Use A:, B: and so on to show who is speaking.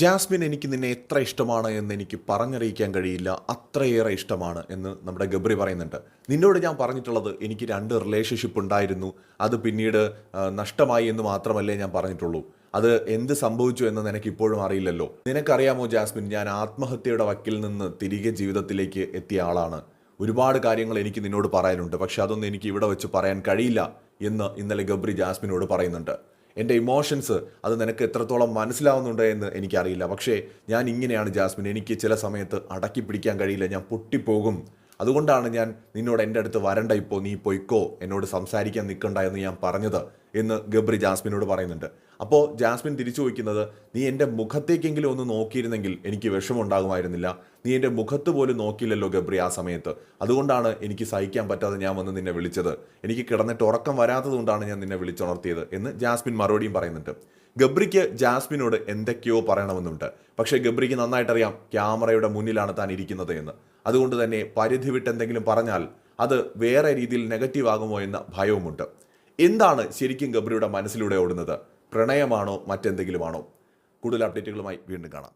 A: Jasmine എനിക്ക് നിന്നെ എത്ര ഇഷ്ടമാണ് എന്ന് എനിക്ക് പറഞ്ഞറിയിക്കാൻ കഴിയില്ല. അത്രയേറെ ഇഷ്ടമാണ് എന്ന് നമ്മുടെ ഗബ്രി പറയുന്നുണ്ട്. നിന്നോട് ഞാൻ പറഞ്ഞിട്ടുള്ളത് എനിക്ക് രണ്ട് റിലേഷൻഷിപ്പ് ഉണ്ടായിരുന്നു. അത് പിന്നീട് നഷ്ടമായി എന്ന് മാത്രമല്ലേ ഞാൻ പറഞ്ഞിട്ടുള്ളൂ. അത് എന്ത് സംഭവിച്ചു എന്ന് നിനക്ക് ഇപ്പോഴും അറിയില്ലല്ലോ. നിനക്കറിയാമോ ജാസ്മിൻ ഞാൻ ആത്മഹത്യയുടെ വക്കിൽ നിന്ന് തിരികെ ജീവിതത്തിലേക്ക് എത്തിയ ആളാണ്. ഒരുപാട് കാര്യങ്ങൾ എനിക്ക് നിന്നോട് പറയാനുണ്ട് പക്ഷെ അതൊന്നും എനിക്ക് ഇവിടെ വെച്ച് പറയാൻ കഴിയില്ല എന്ന് ഇന്നലെ ഗബ്രി ജാസ്മിനോട് പറയുന്നുണ്ട്. എന്റെ ഇമോഷൻസ് അത് നിനക്ക് എത്രത്തോളം മനസ്സിലാവുന്നുണ്ട് എന്ന് എനിക്കറിയില്ല. പക്ഷേ ഞാൻ ഇങ്ങനെയാണ് ജാസ്മിൻ. എനിക്ക് ചില സമയത്ത് അടക്കി പിടിക്കാൻ കഴിയില്ല. ഞാൻ പൊട്ടിപ്പോകും. അതുകൊണ്ടാണ് ഞാൻ നിന്നോട് എന്റെ അടുത്ത് വരണ്ട ഇപ്പോൾ നീ പൊയ്ക്കോ എന്നോട് സംസാരിക്കാൻ നിൽക്കണ്ട എന്ന് ഞാൻ പറഞ്ഞത് എന്ന് ഗബ്രി ജാസ്മിനോട് പറയുന്നുണ്ട്. അപ്പോൾ ജാസ്മിൻ തിരിച്ചു ചോദിക്കുന്നത് നീ എന്റെ മുഖത്തേക്കെങ്കിലും ഒന്ന് നോക്കിയിരുന്നെങ്കിൽ എനിക്ക് വിഷമം വിഷമമുണ്ടാകുമായിരുന്നില്ല നീ എന്റെ മുഖത്ത് പോലും നോക്കിയില്ലല്ലോ ഗബ്രി ആ സമയത്ത്. അതുകൊണ്ടാണ് എനിക്ക് സഹിക്കാൻ പറ്റാതെ ഞാൻ വന്ന് നിന്നെ വിളിച്ചത്. എനിക്ക് കിടന്നിട്ട് ഉറക്കം വരാത്തതുകൊണ്ടാണ് ഞാൻ നിന്നെ വിളിച്ചുണർത്തിയത് എന്ന് ജാസ്മിൻ മറുപടിയും പറയുന്നുണ്ട്. ഗബ്രിക്ക് ജാസ്മിനോട് എന്തൊക്കെയോ പറയണമെന്നുണ്ട്. പക്ഷേ ഗബ്രിക്ക് നന്നായിട്ടറിയാം ക്യാമറയുടെ മുന്നിലാണ് താൻ ഇരിക്കുന്നത് എന്ന്. അതുകൊണ്ട് തന്നെ പരിധി വിട്ട് എന്തെങ്കിലും പറഞ്ഞാൽ അത് വേറെ രീതിയിൽ നെഗറ്റീവ് ആകുമോ എന്ന ഭയവുമുണ്ട്. എന്താണ് ശരിക്കും ഗബ്രിയുടെ മനസ്സിലൂടെ ഓടുന്നത്? പ്രണയമാണോ മറ്റെന്തെങ്കിലുമാണോ? കൂടുതൽ അപ്ഡേറ്റുകളുമായി വീണ്ടും കാണാം.